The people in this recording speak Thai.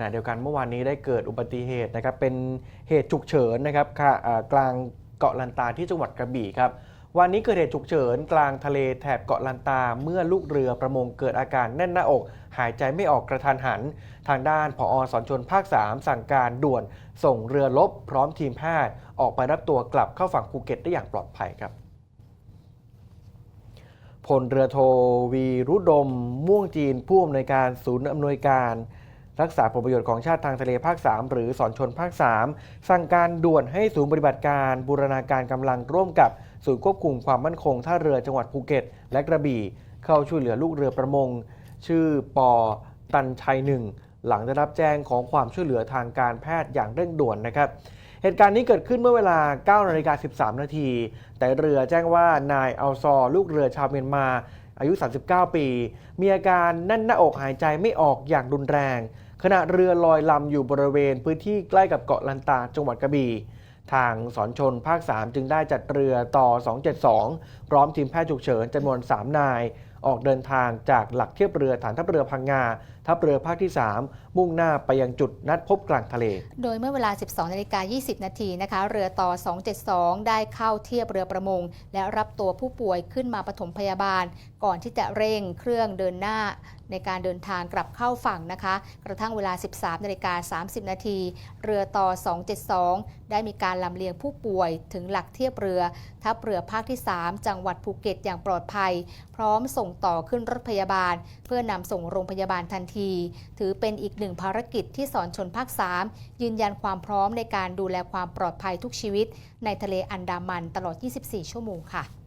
ณะเดียวกันเมื่อวานนี้ได้เกิดอุบัติเหตุนะครับเป็นเหตุฉุกเฉินนะครับกลางเกาะลันตาที่จังหวัดกระบี่ครับวันนี้เกิดเหตุฉุกเฉินกลางทะเลแถบเกาะลันตา เมื่อลูกเรือประมงเกิดอาการแน่นหน้าอก หายใจไม่ออกกระทันหัน ทางด้านผอสอนชนภาค 3 สั่งการด่วนส่งเรือลบพร้อมทีมแพทย์ ออกไปรับตัวกลับเข้าฝั่งภูเก็ตได้อย่างปลอดภัยครับพลเรือโทวีรุดม ม่วงจีนผู้อำนวยการศูนย์อำนวยการ รักษาผลประโยชน์ของชาติทางทะเลภาค 3 หรือสอนชนภาค 3 สั่งการด่วนให้ศูนย์ปฏิบัติการบูรณาการกำลังร่วมกับศูนย์ควบคุมความมั่นคงท่าเรือจังหวัดภูเก็ต และกระบี่ เข้าช่วยเหลือลูกเรือประมง ชื่อปอตันชัยหนึ่งหลังได้รับแจ้งของความช่วยเหลือทางการแพทย์อย่างเร่งด่วนนะครับเหตุการณ์นี้เกิดขึ้นเมื่อเวลา9นาฬิกา13 นาที แต่เรือแจ้งว่านายอัลซอร์ลูกเรือชาวเมียนมา อายุ 39 ปี มีอาการแน่นหน้าอกหายใจไม่ออกอย่างรุนแรง ขณะเรือลอยลำอยู่บริเวณพื้นที่ใกล้กับเกาะลันตาจังหวัดกระบี่ทางสอนชนภาค 3 จึงได้จัดเรือต่อ 272 พร้อมทีมแพทย์ฉุกเฉินจำนวน 3 นาย ออกเดินทางจากหลักเทียบเรือฐานทัพเรือพังงา ทัพเรือภาคที่ 3 มุ่งหน้าไปยังจุดนัดพบกลางทะเล โดยเมื่อเวลา 12นาฬิกา20 นาทีนะคะ เรือต่อ 272 ได้เข้าเทียบเรือประมง และรับตัวผู้ป่วยขึ้นมาปฐมพยาบาล ก่อนที่จะเร่งเครื่องเดินหน้าในการเดินทางกลับเข้าฝั่งนะคะ กระทั่งเวลา 13นาฬิกา30 นาที เรือต่อ 272 ได้มีการลำเลียงผู้ป่วยถึงหลักเทียบเรือ ทัพเรือภาคที่ 3 จังหวัดภูเก็ตอย่างปลอดภัย พร้อมส่งงต่อขึ้นรถพยาบาล เพื่อนำส่งโรงพยาบาลทันที ถือเป็นอีกหนึ่งภารกิจที่สอนชนภาค 3 ยืนยันความพร้อมในการดูแลความปลอดภัยทุกชีวิต ในทะเลอันดามันตลอด 24 ชั่วโมงค่ะ